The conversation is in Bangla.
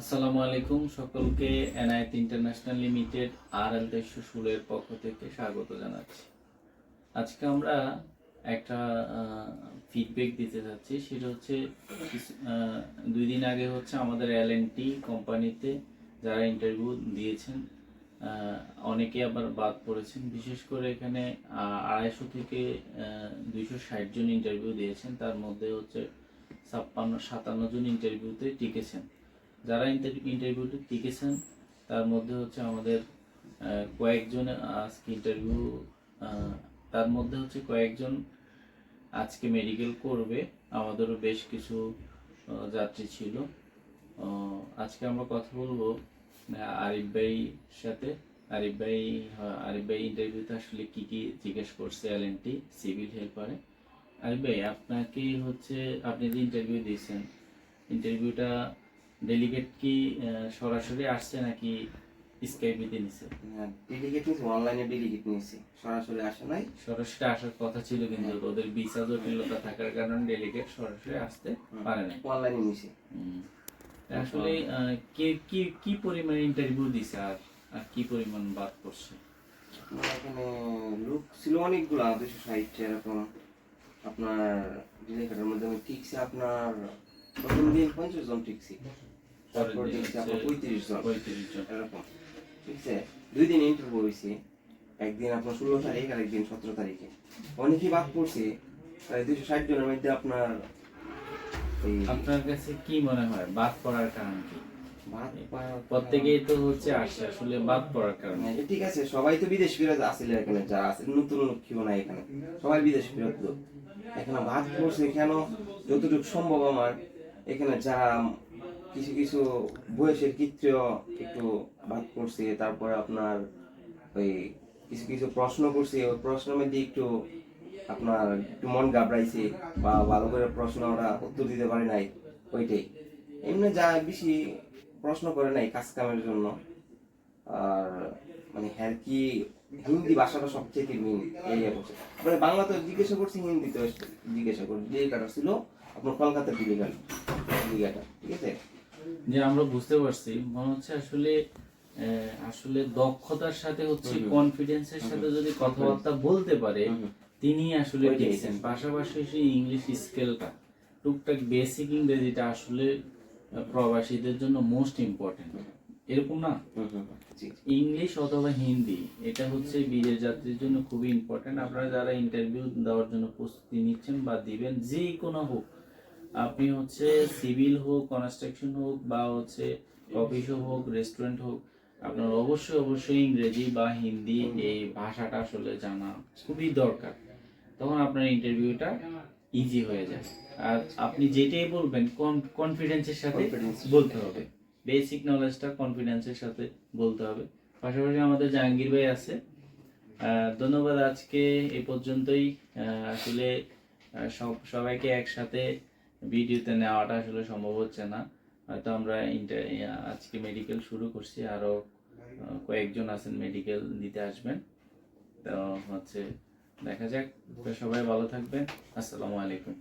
আসসালামু আলাইকুম সকলকে এনআইট ইন্টারন্যাশনাল লিমিটেড আর এল তেইশশো ষোলোর পক্ষ থেকে স্বাগত জানাচ্ছি। আজকে আমরা একটা ফিডব্যাক দিতে যাচ্ছি। সেটা হচ্ছে দুই দিন আগে হচ্ছে আমাদের এল টি কোম্পানিতে যারা ইন্টারভিউ দিয়েছেন অনেকে আবার বাদ পড়েছেন। বিশেষ করে এখানে আড়াইশো থেকে দুইশো ষাট জন ইন্টারভিউ দিয়েছেন। তার মধ্যে হচ্ছে ছাপ্পান্ন, সাতান্ন জন ইন্টারভিউতে টিকেছেন। যারা ইন্টারভিউতে টিকেছেন তার মধ্যে হচ্ছে আমাদের কয়েকজন আজকে ইন্টারভিউ তার মধ্যে হচ্ছে কয়েকজন আজকে মেডিকেল করবে। আমাদেরও বেশ কিছু যাত্রী ছিল। আজকে আমরা কথা বলব আরিফ ভাইয়ের সাথে। আরিফ ভাই আরিফ ভাই ইন্টারভিউতে আসলে কি কি জিজ্ঞেস করছে এল টি সিভিল হেল্পারে আরিফ ভাই, আপনাকে হচ্ছে, আপনি যে ইন্টারভিউ দিয়েছেন ইন্টারভিউটা ডেলিগেট কি সরাসরি আসছে নাকি স্কাইপিতে নিছে ডেলিগেট নিয়েছি অনলাইনে ডেলিগেট নিয়েছি। সরাসরি আসে নাই। সরাসরি আসার কথা ছিল কিন্তু ওদের ভিসা জটিলতা থাকার কারণে ডেলিগেট সরাসরি আসতে পারে না অনলাইনে নিয়েছি। আসলে কে কি কি পরিমাণ ইন্টারভিউ দিছে আর আর কি পরিমাণ বাদ করছে আপনার এখানে লোক ছিল অনেকগুলা দুশো ষাট এরকম। আপনার ডেলিগেটের মধ্যে আমি ঠিকছি আপনার প্রথম দিন পঞ্চাশ জন ঠিকছি তারপর পরের দেখছি আপনার পঁয়ত্রিশ জন এরকম ঠিক আছে দুই দিন ইন্টারভিউ হয়েছে একদিন আপনার ষোলো তারিখ আর একদিন সতেরো তারিখে অনেকেই বাদ পড়ছে প্রায় দুশো ষাট জনের মধ্যে আপনার আপনার কাছে কি মনে হয় বাদ পড়ার কারণ কি বাদ প্রত্যেকেই তো হচ্ছে আসছে আসলে বাদ পড়ার কারণে ঠিক আছে সবাই তো বিদেশ ফেরত আসছিল এখানে যারা আছে নতুন কেউ নাই এখানে সবাই বিদেশ ফেরত এখানে ভাত করছে কেন যতটুকু সম্ভব আমার এখানে যা কিছু কিছু বয়সের কৃত্র একটু ভাত করছে তারপরে আপনার ওই কিছু কিছু প্রশ্ন করছে, ওই প্রশ্নের মধ্যে একটু আপনার একটু মন গাবড়াইছে বা ভালো করে প্রশ্ন ওরা উত্তর দিতে পারে নাই, ওইটাই। এমনি যা বেশি প্রশ্ন করে নাই কাজ কামের জন্য। আর মানে হ্যাঁ কি হিন্দি ভাষাটা সবচেয়ে মেন এরিয়া করছে মানে বাংলা তো জিজ্ঞাসা করছি হিন্দি তো জিজ্ঞাসা করছি ডিলিগাটা ছিল, আপনার কলকাতার ডিলিগাট ডিলিগাটা ঠিক আছে? যে আমরা বুঝতে পারছি মনে হচ্ছে আসলে আসলে দক্ষতার সাথে হচ্ছে কনফিডেন্সের সাথে যদি কথাবার্তা বলতে পারে তিনি আসলে। টিকছেন পাশাপাশি সেই ইংলিশ স্কেলটা টুকটাক বেসিক ইংরেজিটা আসলে প্রবাসীদের জন্য মোস্ট ইম্পর্টেন্ট এরকম না। ইংলিশ অথবা হিন্দি এটা হচ্ছে বিদেশ যাত্রীর জন্য খুবই ইম্পর্টেন্ট আপনারা যারা ইন্টারভিউ দেওয়ার জন্য প্রস্তুতি নিচ্ছেন বা দিবেন যে কোনো হোক আপনি হচ্ছে সিভিল হোক কনস্ট্রাকশন হোক বা হচ্ছে অফিস হোক রেস্টুরেন্ট হোক আপনার অবশ্যই অবশ্যই ইংরেজি বা হিন্দি এই ভাষাটা আসলে জানা খুবই দরকার। তখন আপনার ইন্টারভিউটা ইজি হয়ে যায়। আর আপনি যেটাই বলবেন কনফিডেন্সের সাথে বলতে হবে। বেসিক নলেজটা কনফিডেন্সের সাথে বলতে হবে। পাশাপাশি আমাদের জাহাঙ্গীর ভাই আছে। ধন্যবাদ আজকে এ পর্যন্তই। আসলে সব সবাইকে একসাথে ভিডিওতে নেওয়াটা আসলে সম্ভব হচ্ছে না। হয়তো আমরা ইন্টার, আজকে মেডিকেল শুরু করছি আরও কয়েকজন আছেন মেডিকেল নিতে আসবেন। তো হচ্ছে দেখা যাক। সবাই ভালো থাকবেন। আসসালামু আলাইকুম।